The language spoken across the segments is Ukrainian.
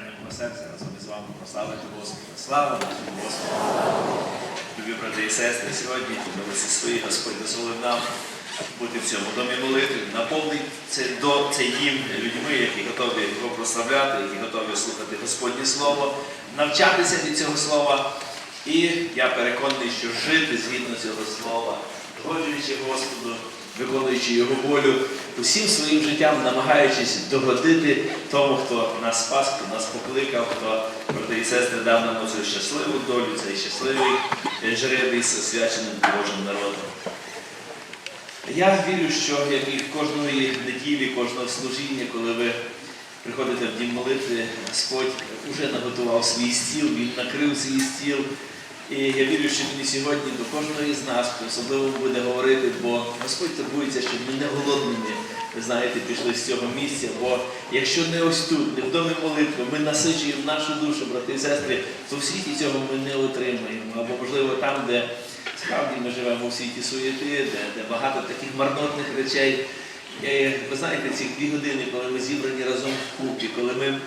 мого серця разом із вами прославити Господа. Слава нашому Господу! Любі брати і сестри, сьогодні весі свої Господь дозволив нам бути в цьому домі молитви, наповнить цей, до, цей дім людьми, які готові його прославляти, які готові слухати Господнє Слово, навчатися від цього слова. І я переконаний, що жити згідно цього слова, догоджуючи Господу, виконуючи Його волю, усім своїм життям намагаючись догодити тому, хто нас спас, хто нас покликав, хто, брати і сестри, дав нам цю щасливу долю, цей щасливий е, з освяченим Божим народом. Я вірю, що як і кожної неділі, кожного служіння, коли ви приходите в дім молитви, Господь вже наготував свій стіл, Він накрив свій стіл. І я вірю, що він сьогодні до кожного з нас особливо буде говорити, бо Господь турбується, щоб ми не голодними, ви знаєте, пішли з цього місця. Бо якщо не ось тут, не в домі молитви, ми насичуємо нашу душу, брати і сестри, то в світі цього ми не отримаємо. Або, можливо, там, де справді ми живемо у світі суєти, де, де багато таких марнотних речей. Е, Ви знаєте, ці дві години, коли ми зібрані разом в купі, коли ми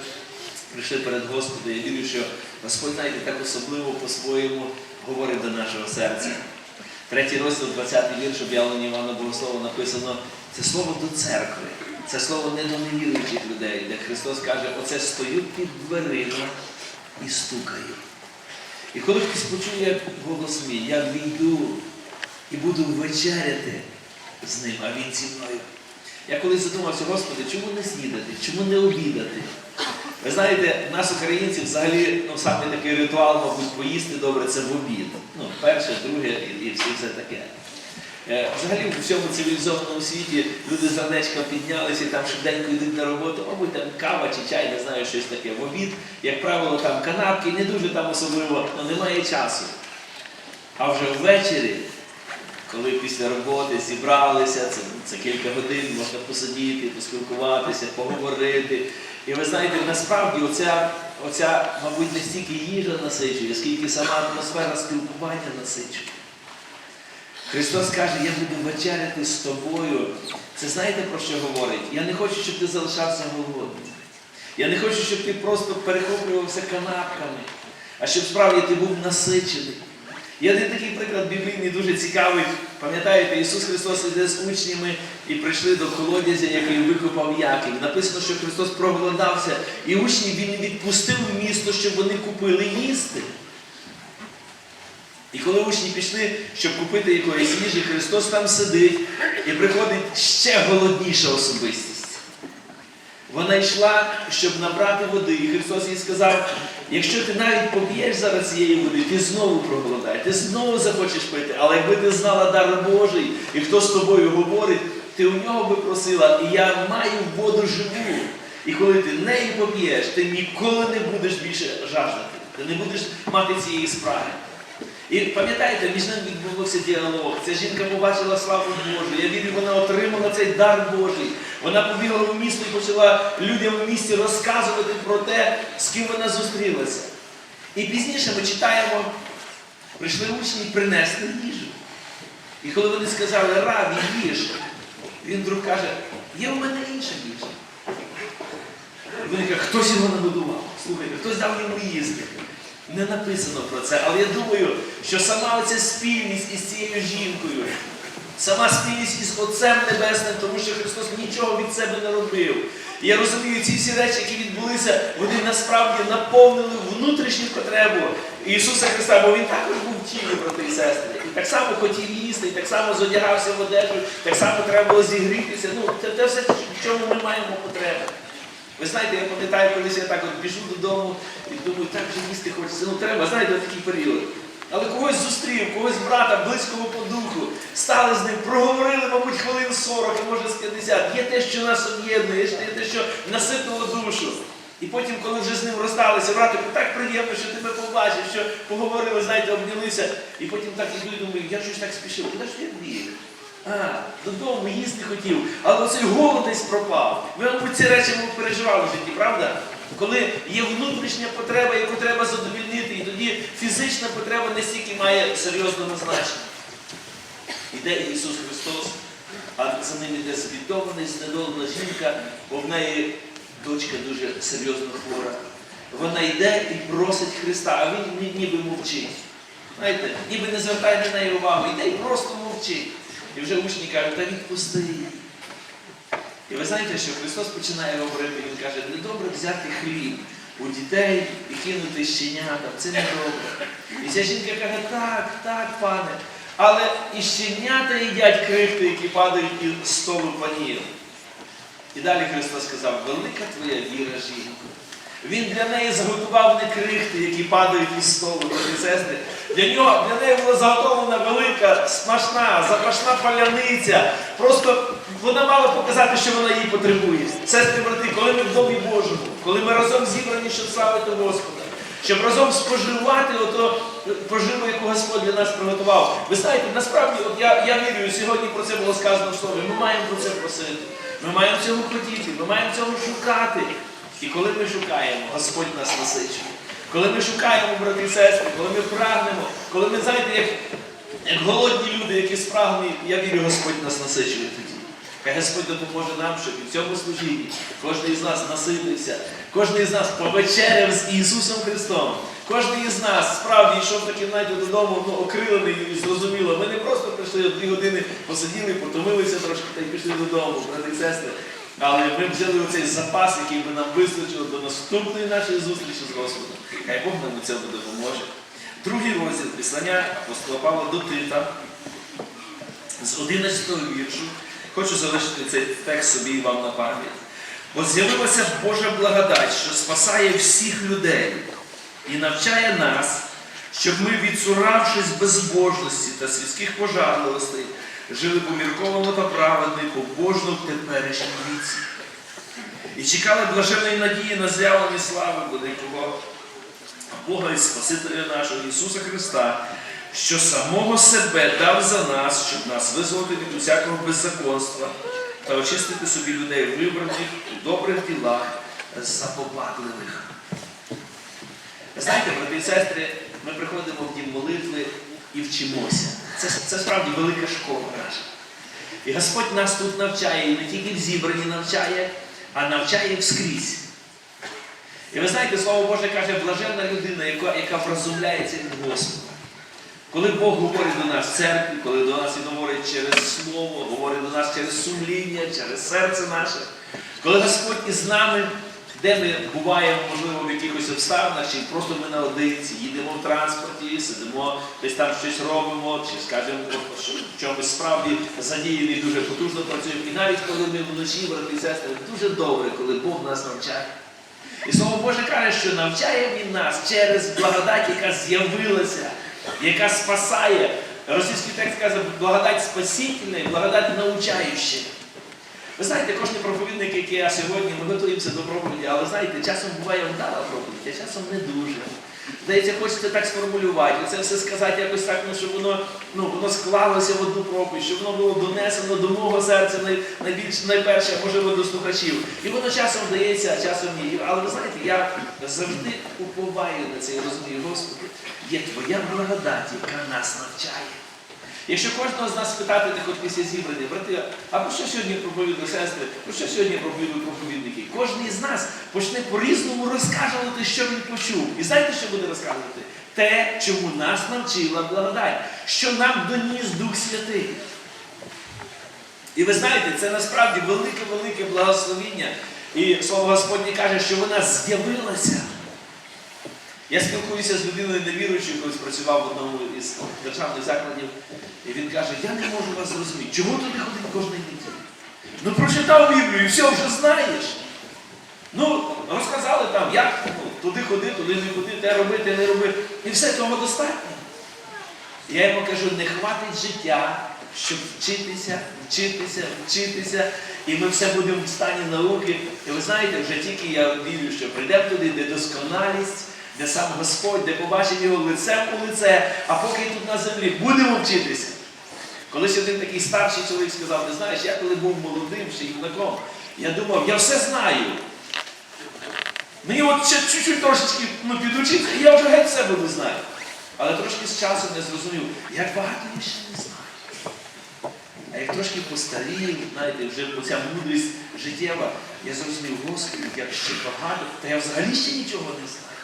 прийшли перед Господом, я вірю, що Господь, знаєте, так особливо по-своєму говорить до нашого серця. Третій розділ, 20-й вірш об'явлення Івана Богослова написано, це слово до церкви, це слово не до невіруючих людей, де Христос каже, оце стою під дверима і стукаю. І коли хтось почує голос мій, я війду і буду вечеряти з ним, а він зі мною. Я колись задумався, Господи, чому не снідати, чому не обідати? Ви знаєте, в нас, українців, взагалі, ну, саме такий ритуал, мабуть, поїсти добре це в обід. Ну, перше, друге і, і все, все таке. Е, Взагалі в всьому цивілізованому світі люди з ранечка піднялися і там швиденько йдуть на роботу, мабуть, там кава чи чай, не знаю, щось таке. В обід, як правило, там канапки, не дуже там особливо, ну немає часу. А вже ввечері, коли після роботи зібралися, це, це кілька годин, можна посидіти, поспілкуватися, поговорити. І ви знаєте, насправді оця, оця, мабуть, не стільки їжа насичує, скільки сама атмосфера спілкування насичує. Христос каже, я буду вечеряти з тобою. Це знаєте про що говорить? Я не хочу, щоб ти залишався голодним. Я не хочу, щоб ти просто перехоплювався канапками, а щоб справді ти був насичений. Є один такий приклад біблійний, дуже цікавий. Пам'ятаєте, Ісус Христос іде з учнями і прийшли до колодязя, який викопав Яків. Написано, що Христос проголодався, і учні Він відпустив в місто, щоб вони купили їсти. І коли учні пішли, щоб купити якоїсь їжі, Христос там сидить і приходить ще голодніша особистість. Вона йшла, щоб набрати води, і Христос їй сказав, якщо ти навіть поп'єш зараз цієї води, ти знову проголодаєш, ти знову захочеш пити. Але якби ти знала дар Божий, і хто з тобою говорить, ти у нього би просила, і я маю воду живу. І коли ти неї поп'єш, ти ніколи не будеш більше жаждати. Ти не будеш мати цієї справи. І пам'ятаєте, між ними відбувався діалог. Ця жінка побачила славу Божу. Я вірю, вона отримала цей дар Божий. Вона побігла в місто і почала людям в місті розказувати про те, з ким вона зустрілася. І пізніше ми читаємо, прийшли учні і принесли їжу. І коли вони сказали, рабі, їж, він вдруг каже, є у мене інша їжа. Він каже, хтось його нагодував. Слухайте, хтось дав йому їсти. Не написано про це, але я думаю, що сама оця спільність із цією жінкою, сама спільність із Отцем Небесним, тому що Христос нічого від себе не робив. І я розумію, ці всі речі, які відбулися, вони насправді наповнили внутрішню потребу Ісуса Христа, бо Він також був тілі, брати і сестри. І так само хотів їсти, і так само зодягався в одежу, так само треба було зігрітися. Ну, це, це все, в чому ми маємо потребу. Ви знаєте, я пам'ятаю, колись я так от біжу додому і думаю, так вже їсти хочеться. Ну треба, знаєте, такий період. Але когось зустрів, когось брата, близького по духу, стали з ним, проговорили, мабуть, хвилин 40, а може з 50. Є те, що нас об'єднує, є те, що наситило душу. І потім, коли вже з ним розсталися, братику, так приємно, що тебе побачив, що поговорили, знаєте, обнялися. І потім так іду і думаю, я щось так спішив, куди ж я біг? А, додому їсти хотів, але оцей голод десь пропав. Ви, мабуть, ці речі ми переживали в житті, правда? Коли є внутрішня потреба, яку треба задовільнити, тоді фізична потреба не стільки має серйозного значення. Іде Ісус Христос, а за ним іде збідована, знедолена жінка, бо в неї дочка дуже серйозно хвора. вона йде і просить Христа, а він ніби мовчить. Знаєте, ніби не звертає на неї увагу, йде і просто мовчить. І вже учні кажуть, та відпусти. І ви знаєте, що Христос починає говорити, Він каже, недобре взяти хліб у дітей і кинути щенятам. Це недобре. І ця жінка каже, так, так, пане. Але і щенята їдять крихти, які падають із столу панів. І далі Христос сказав, велика твоя віра, жінко. Він для неї заготував не крихти, які падають із столу, брати і сестри. Для нього для неї була заготовлена велика, смачна, запашна паляниця. Просто вона мала показати, що вона їй потребує. Сестри, брати, коли ми в домі Божому, коли ми разом зібрані, щоб славити Господа, щоб разом споживати ото поживу, яку Господь для нас приготував. Ви знаєте, насправді, от я, я вірю, сьогодні про це було сказано в слові. Ми маємо про це просити. Ми маємо цього хотіти, ми маємо цього шукати. І коли ми шукаємо, Господь нас насичує. Коли ми шукаємо, брати і сестри, коли ми прагнемо, коли ми знаєте, як, як голодні люди, які спрагнені, я вірю, Господь нас насичує тоді. Хай Господь допоможе нам, щоб в цьому служінні кожен із нас наситився, кожен із нас повечеряв з Ісусом Христом. Кожен із нас справді йшов таки знаєте, додому ну, окрилений і зрозуміло. Ми не просто прийшли дві години, посиділи, потомилися трошки та й пішли додому, брати і сестри. Але ми взяли оцей запас, який би нам вистачило до наступної нашої зустрічі з Господом. Хай Бог нам у цьому допоможе. Другий розділ післання апостола Павла до Тита з 11 віршу. Хочу залишити цей текст собі і вам на пам'ять. Бо з'явилася Божа благодать, що спасає всіх людей і навчає нас, щоб ми, відсуравшись безбожності та світських пожарливостей, жили помірковано та праведно і побожно в теперішньому віці. І чекали блаженої надії на з'явлення слави великого Бога і Спасителя нашого Ісуса Христа, що самого себе дав за нас, щоб нас визволити від усякого беззаконства та очистити собі людей вибраних у добрих ділах запопадливих. Знаєте, брати і сестри, ми приходимо в дім молитви і вчимося. Це, це справді велика школа наша. І Господь нас тут навчає, і не тільки в зібранні навчає, а навчає вскрізь. І ви знаєте, Слово Боже каже, блаженна людина, яка, яка вразумляється від Господа. Коли Бог говорить до нас в церкві, коли до нас Він говорить через Слово, говорить до нас через сумління, через серце наше, коли Господь із нами, де ми буваємо, можливо, в якихось обставинах, чи просто ми наодинці, їдемо в транспорті, сидимо, десь там щось робимо, чи скажімо, що в чомусь справді задіяні дуже потужно працюємо. І навіть коли ми вночі, брати і сестри, дуже добре, коли Бог нас навчає. І Слово Боже каже, що навчає Він нас через благодать, яка з'явилася, яка спасає. Російський текст каже, благодать спасительна і благодать научаюча. Ви знаєте, кожен проповідник, який я сьогодні, ми готуємося до проповіді, але знаєте, часом буває вдала проповідь, а часом не дуже. Здається, хочеться так сформулювати, це все сказати якось так, ну, щоб воно, ну, воно склалося в одну проповідь, щоб воно було донесено до мого серця най, найбільш, найперше, можливо, до слухачів. І воно часом вдається, а часом ні. Але ви знаєте, я завжди уповаю на це і розумію, Господи, є Твоя благодать, яка нас навчає. Якщо кожного з нас спитати, хоч після зібрання, брати, а про що сьогодні проповідали сестри, про що сьогодні проповідують проповідники? Кожен із нас почне по-різному розказувати, що він почув. І знаєте, що буде розказувати? Те, чому нас навчила благодать, що нам доніс Дух Святий. І ви знаєте, це насправді велике-велике благословіння. І слово Господнє каже, що вона з'явилася. Я спілкуюся з людиною невіруючою, колись працював в одному із державних закладів, і він каже, я не можу вас зрозуміти, чого туди ходить кожної неділі? Ну прочитав Біблію і все вже знаєш. Ну, розказали там, як ну, туди ходи, туди не ходи, те робити, не роби. І все того достатньо. Я йому кажу, не хватить життя, щоб вчитися, вчитися, вчитися, і ми все будемо в стані науки. І ви знаєте, вже тільки я вірю, що прийдемо туди, де досконалість, де сам Господь, де побачимо його лицем у лице, а поки тут на землі будемо вчитися. Колись один такий старший чоловік сказав, ти знаєш, я коли був молодим ще юнаком, я думав, я все знаю. Мені от ще чуть-чуть трошечки ну, підучитися, і я вже геть все буду знати. Але трошки з часом я зрозумів, як багато я ще не знаю. А як трошки постарів, знаєте, вже оця мудрість життєва, я зрозумів, Господи, як ще багато, та я взагалі ще нічого не знаю.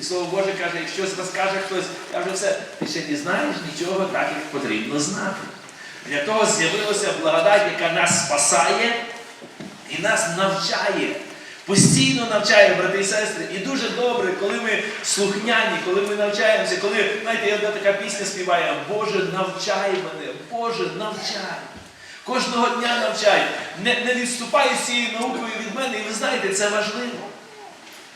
І слово Боже каже, якщо розкаже хтось, я вже все, ти ще не знаєш нічого так, як потрібно знати. Для того з'явилася благодать, яка нас спасає і нас навчає. Постійно навчає, брати і сестри. І дуже добре, коли ми слухняні, коли ми навчаємося, коли, знаєте, я одна така пісня співаю, Боже, навчай мене, Боже, навчай. Кожного дня навчай. Не, не відступай з цією наукою від мене, і ви знаєте, це важливо.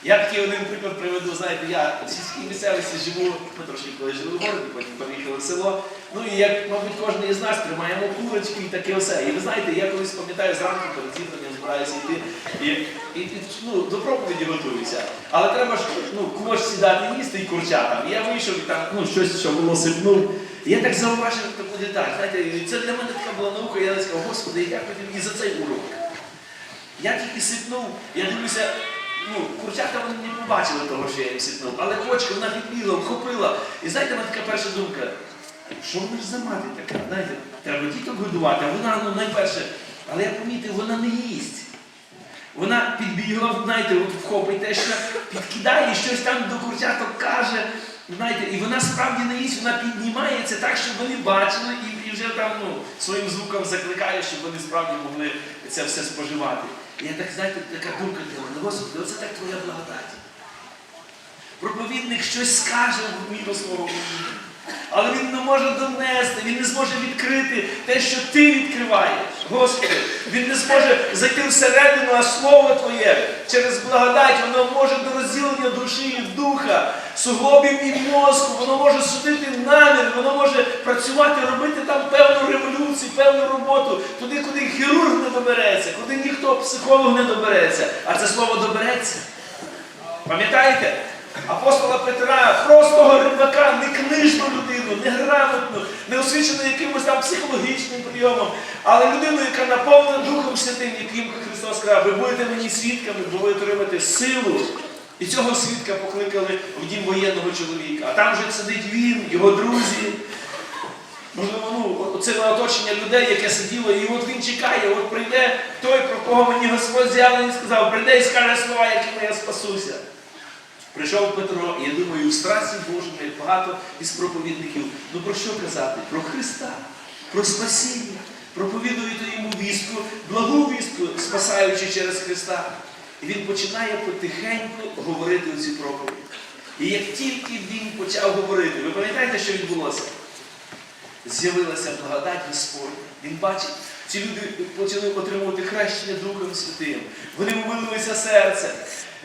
Я такий один приклад приведу, знаєте, я в сільській місцевості живу, ми трошки коли жили в городі, потім поїхали в село. Ну і як, мабуть, кожен із нас тримаємо курочки і таке все. І ви знаєте, я колись пам'ятаю зранку перед зібранням збираюся йти і, і, і ну, до проповіді готуюся. Але треба ж ну, кумош сідати їсти і курчатам. І я вийшов і там ну, щось, що було сипнув. Я так зауважив таку деталь. Знаєте, це для мене така була наука, я сказав, Господи, я тобі і за цей урок. Я тільки сипнув, я дивлюся, ну, курчата вони не побачили того, що я їм сипнув, але кочка вона підбігла, вхопила. І знаєте, вона така перша думка, що вона ж за мати така? Знаєте, треба діток годувати, а вона, ну найперше, але я помітив, вона не їсть. Вона підбігла, знаєте, от вхопить те, що підкидає щось там до курчаток каже. Знаєте, і вона справді не їсть, вона піднімається так, щоб вони бачили і, і вже там ну, своїм звуком закликає, щоб вони справді могли це все споживати. Я так, знаєте, така думка для мене, Господи, оце так твоя благодать. Проповідник щось скаже в міру вміння, але він не може донести, він не зможе відкрити те, що ти відкриваєш. Господи, він не зможе зайти всередину, а слово Твоє через благодать, воно може до розділення душі і духа, суглобів і мозку, воно може судити намір, воно може працювати, робити там певну революцію, певну роботу, туди, куди хірург не добереться, куди ніхто психолог не добереться, а це слово добереться. Пам'ятаєте? Апостола Петра, простого рибака, не книжну людину, не грамотну, не освічену якимось там психологічним прийомом, але людину, яка наповнена Духом Святим, яким Христос сказав, ви будете мені свідками, бо ви отримаєте силу. І цього свідка покликали в дім воєнного чоловіка. А там вже сидить він, його друзі. Можливо, ну, оце оточення людей, яке сиділо, і от він чекає, от прийде той, про кого мені Господь з'явлений сказав, прийде і скаже слова, якими я спасуся. Прийшов Петро, і я думаю, страсті Божому, як багато із проповідників, ну про що казати? Про Христа, про спасіння, проповідуєте йому вістку, благу вістку, спасаючи через Христа. І він починає потихеньку говорити оці проповіді. І як тільки він почав говорити, ви пам'ятаєте, що відбулося? З'явилася благодать Господня. Він бачить, ці люди почали отримувати хрещення Духом Святим. Вони умилилися серцем.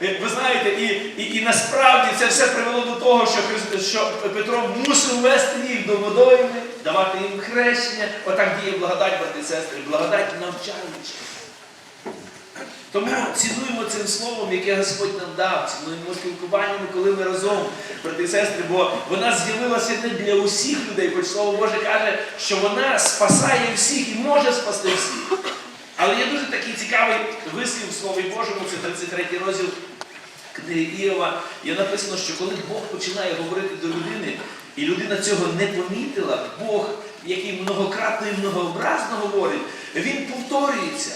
Е, Ви знаєте, і, і, і насправді це все привело до того, що, Христ- що Петро мусив вести їх до водойми, давати їм хрещення. Отак діє благодать, брати сестри, благодать навчаючи. Тому цінуємо цим словом, яке Господь нам дав, цінуємо спілкуваннями, коли ми разом, брати і сестри, бо вона з'явилася не для усіх людей, хоч слово Боже каже, що вона спасає всіх і може спасти всіх. Але є дуже такий цікавий вислів в Слові Божому, це 33 розділ книги Іова. Є написано, що коли Бог починає говорити до людини, і людина цього не помітила, Бог, який многократно і многообразно говорить, він повторюється.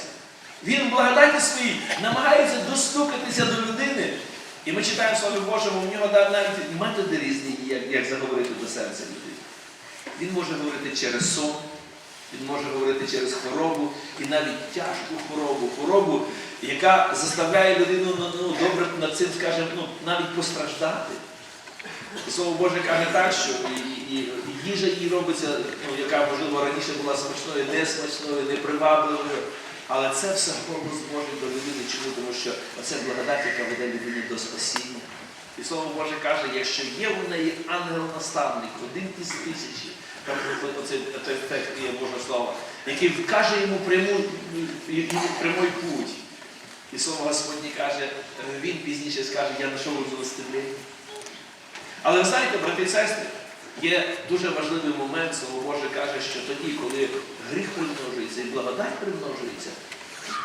Він в благодаті своїй намагається достукатися до людини. І ми читаємо Слові Божому, в нього навіть методи різні, як, як заговорити до серця людини. Він може говорити через сон, він може говорити через хворобу і навіть тяжку хворобу, хворобу, яка заставляє людину ну, ну, добре над цим, скажімо, ну, навіть постраждати. І Слово Боже каже так, що і, і, і їжа їй робиться, ну, яка, можливо, раніше була смачною, несмачною, непривабливою. Але це все голос Божий до людини. Чому? Тому що оце благодать, яка веде людину до спасіння. І Слово Боже каже, якщо є в неї ангел-наставник, один із тисячі, там оце, оце є Боже Слово, який вкаже йому пряму, прямий путь. І слово Господнє каже, він пізніше скаже, я знайшов милостивлення. Але ви знаєте, брати і сестри, є дуже важливий момент, Слово Боже каже, що тоді, коли гріх примножується і благодать примножується,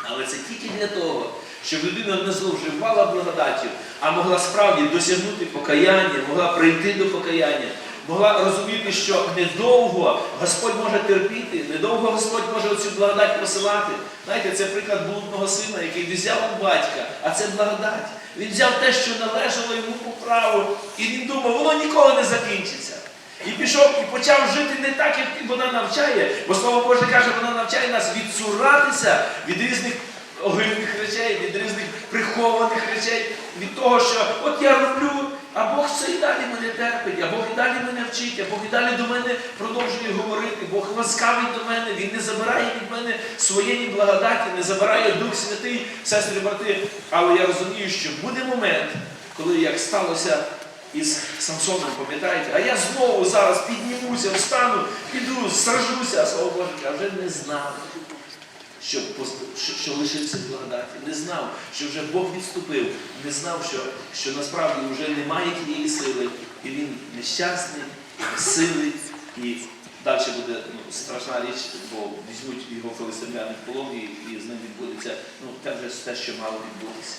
але це тільки для того, щоб людина не зловживала благодаттю, а могла справді досягнути покаяння, могла прийти до покаяння, могла розуміти, що недовго Господь може терпіти, недовго Господь може оцю благодать посилати. Знаєте, це приклад блудного сина, який взяв у батька, а це благодать. Він взяв те, що належало йому по праву, і він думав, воно ніколи не закінчиться. І пішов і почав жити не так, як вона навчає, бо Слово Боже каже, вона навчає нас відцуратися від різних огидних речей, від різних прихованих речей, від того, що от я роблю, а Бог все і далі мене терпить, а Бог і далі мене вчить, а Бог і далі до мене продовжує говорити. Бог ласкавий до мене, Він не забирає від мене своєї благодаті, не забирає Дух Святий, сестри, брати. Але я розумію, що буде момент, коли як сталося із Самсоном, пам'ятаєте, а я знову зараз піднімуся, встану, піду, сражуся, а слово Боже, вже не знав що, що, що лишився в благодаті, не знав, що вже Бог відступив, не знав, що, що насправді вже немає тієї сили, і він нещасний, безсилий, і далі буде ну, страшна річ, бо візьмуть його филистимляни в полон, і, і з ним відбудеться ну, те, вже те, що мало відбутися.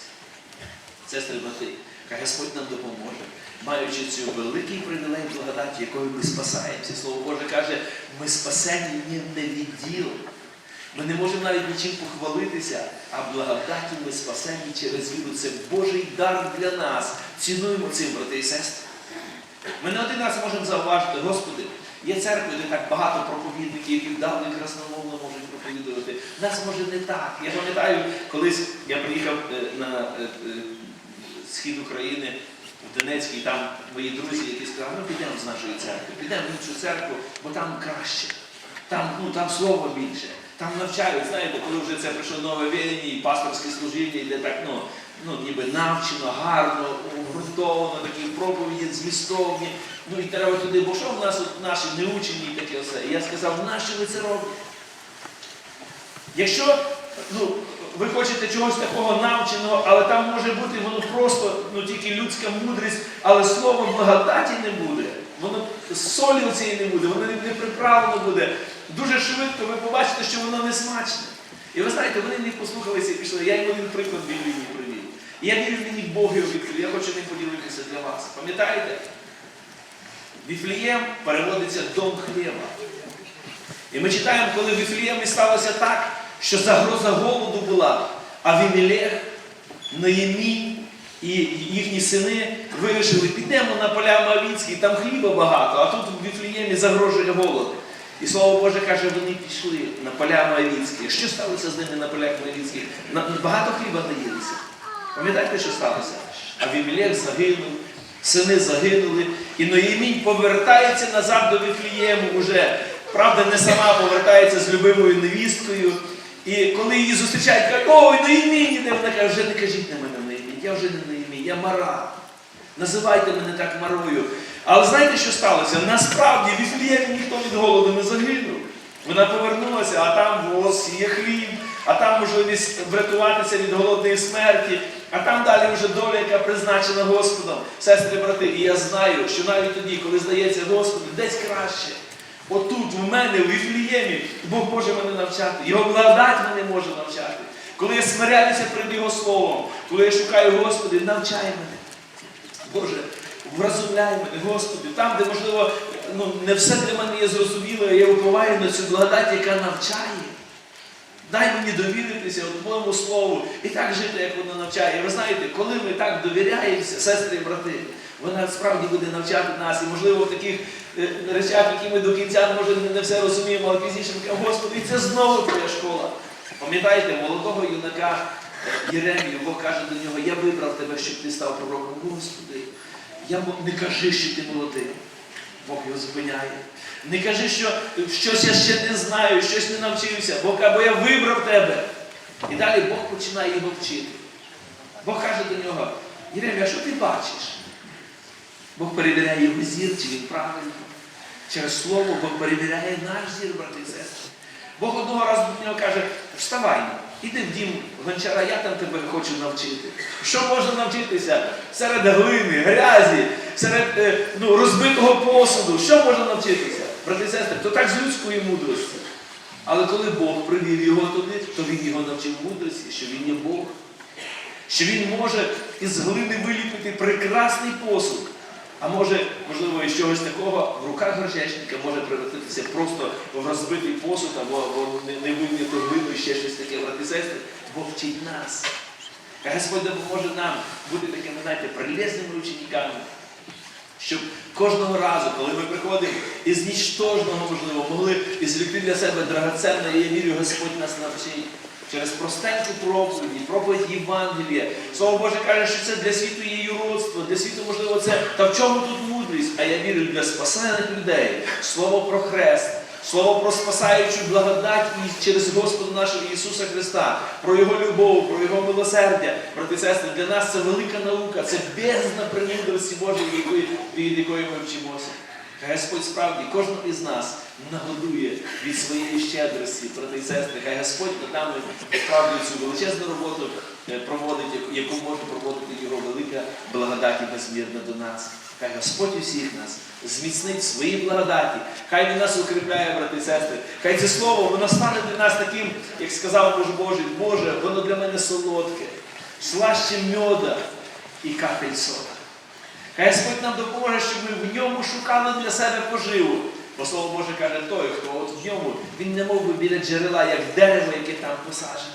Сестри брати, хай Господь нам допоможе, маючи цю великий привілей благодаті, якою ми спасаємося. Слово Боже каже, ми спасені не від діл. Ми не можемо навіть нічим похвалитися, а благодаті ми спасені через віру. Це Божий дар для нас. Цінуємо цим, брати і сестри. Ми не один раз можемо зауважити, Господи, є церкви, де так багато проповідників, які вдало і красномовно можуть проповідувати. Нас може не так. Я пам'ятаю, колись я приїхав е, на е, е, схід України в Донецький, там мої друзі, які сказали, ну підемо з нашої церкви, підемо в іншу церкву, бо там краще. Там, ну, там слово більше. Там навчають, знаєте, коли вже це прийшло нове вірення і пасторське служіння, йде так, ну, ну, ніби навчено, гарно, обґрунтовано, такі проповіді змістовні. Ну і треба туди, бо що в нас от наші неучені і таке все. І я сказав, нащо ви це робите? Якщо ну, ви хочете чогось такого навченого, але там може бути воно просто ну, тільки людська мудрість, але слово благодаті не буде, воно солі цієї не буде, воно не приправлено буде. Дуже швидко ви побачите, що воно не смачне. І ви знаєте, вони не послухалися і пішли. Я їм один приклад біблійний привів. Я вірю, мені Бог його відкрив. Я хочу ним поділитися для вас. Пам'ятаєте? Віфлієм переводиться дом хліба. І ми читаємо, коли в Віфліємі сталося так, що загроза голоду була, а Вімілех, Наємі і їхні сини вирішили, підемо на поля Моавіцькі, там хліба багато, а тут в Віфліємі загрожує голод. І слово Боже каже, вони пішли на поля Моавіцькі. Що сталося з ними на полях Моавіцьких? Багато хліба наїлися. Пам'ятаєте, що сталося? А Вімілех загинув, сини загинули, і Ноємінь повертається назад до Віфлієму уже. Правда, не сама повертається з любимою невісткою. І коли її зустрічають, кажуть, ой, Ноємінь іде, вона каже, вже не кажіть на мене Ноємінь, я вже не Ноємінь, я Мара. Називайте мене так Марою. Але знаєте, що сталося? Насправді в Віфліємі ніхто від голоду не загинув. Вона повернулася, а там воз, є хліб, а там можливість врятуватися від голодної смерті, а там далі вже доля, яка призначена Господом. Сестри, брати, і я знаю, що навіть тоді, коли здається Господу, десь краще. Отут, в мене, в Віфліємі, Бог може мене навчати. Його благодать мене може навчати. Коли я смиряюся перед Його Словом, коли я шукаю Господи, навчай мене. Боже, вразумляй мене, Господи, там, де, можливо, ну, не все для мене є зрозуміло, я уповаю на цю благодать, яка навчає. Дай мені довіритися Твоєму Слову і так жити, як воно навчає. І ви знаєте, коли ми так довіряємося, сестри і брати, вона справді буде навчати нас. І можливо в таких е, речах, які ми до кінця може не все розуміємо, але пізніше ми кажемо, Господи, це знову твоя школа. Пам'ятаєте, молодого юнака е, Єремію, Бог каже до нього, я вибрав тебе, щоб ти став пророком. Господи, я не кажи, що ти молодий. Бог його зупиняє. Не кажи, що щось я ще не знаю, щось не навчився. Бог каже, бо я вибрав тебе. І далі Бог починає його вчити. Бог каже до нього, Єремія, що ти бачиш? Бог перевіряє його зір, чи він правильно. Через слово Бог перевіряє наш зір, брати і сестри. Бог одного разу до нього каже, вставай, іди в дім гончара, я там тебе хочу навчити. Що можна навчитися серед глини, грязі, серед е, ну, розбитого посуду? Що можна навчитися? Брати і сестри, то так з людської мудрості. Але коли Бог привів його туди, то він його навчив мудрості, що він є Бог. Що він може із глини виліпити прекрасний посуд. А може, можливо, із чогось такого в руках горшечника може превратитися просто в розбитий посуд або, або не- невиняту і ще щось таке, брати і сестри. Бог вчить нас. Господь допоможе нам бути такими, знаєте, прилезними учениками. Щоб кожного разу, коли ми приходимо із нічтожного, можливо, могли ізвлекти для себе драгоценне, і я вірю, Господь нас навчить. Через простеньку проповіді, проповідь Євангелія. Слово Боже каже, що це для світу є юродство, для світу, можливо, це та в чому тут мудрість? А я вірю для спасених людей. Слово про хрест, слово про спасаючу благодать і через Господа нашого Ісуса Христа, про Його любов, про Його милосердя. Брати сестри, для нас це велика наука, це бездна премудрості Божої, від якої ми вчимося. Хай Господь справді кожного із нас нагодує від своєї щедрості, брати і сестри. Хай Господь над нами справді цю величезну роботу е, проводить, яку- може проводити його велика благодать і безмірна до нас. Хай Господь усіх нас зміцнить в своїй благодаті. Хай Він нас укріпляє, брати і сестри. Хай це слово воно стане для нас таким, як сказав Боже Боже, Боже, воно для мене солодке, слаще мьода і капель сода. Господь нам допоможе, щоб ми в ньому шукали для себе поживу. Бо Слово Боже каже, той, хто от в ньому, він не мов би біля джерела, як дерево, яке там посаджене.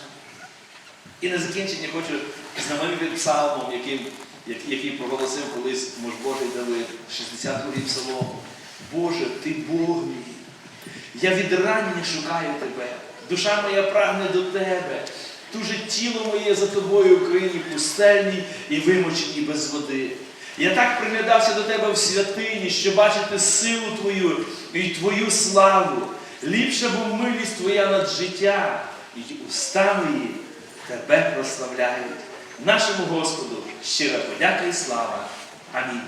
І на закінчення хочу знаменитим псалмом, яким, який проголосив колись муж Божий Давид, 62-й псалом. Боже, ти Бог мій. Я від рання шукаю тебе. Душа моя прагне до тебе. Туже тіло моє за тобою в країні пустельній і вимоченій без води. Я так приглядався до тебе в святині, що бачити силу твою і твою славу. Ліпше був милість твоя над життя, і уста мої тебе прославляють. Нашому Господу щира подяка і слава. Амінь.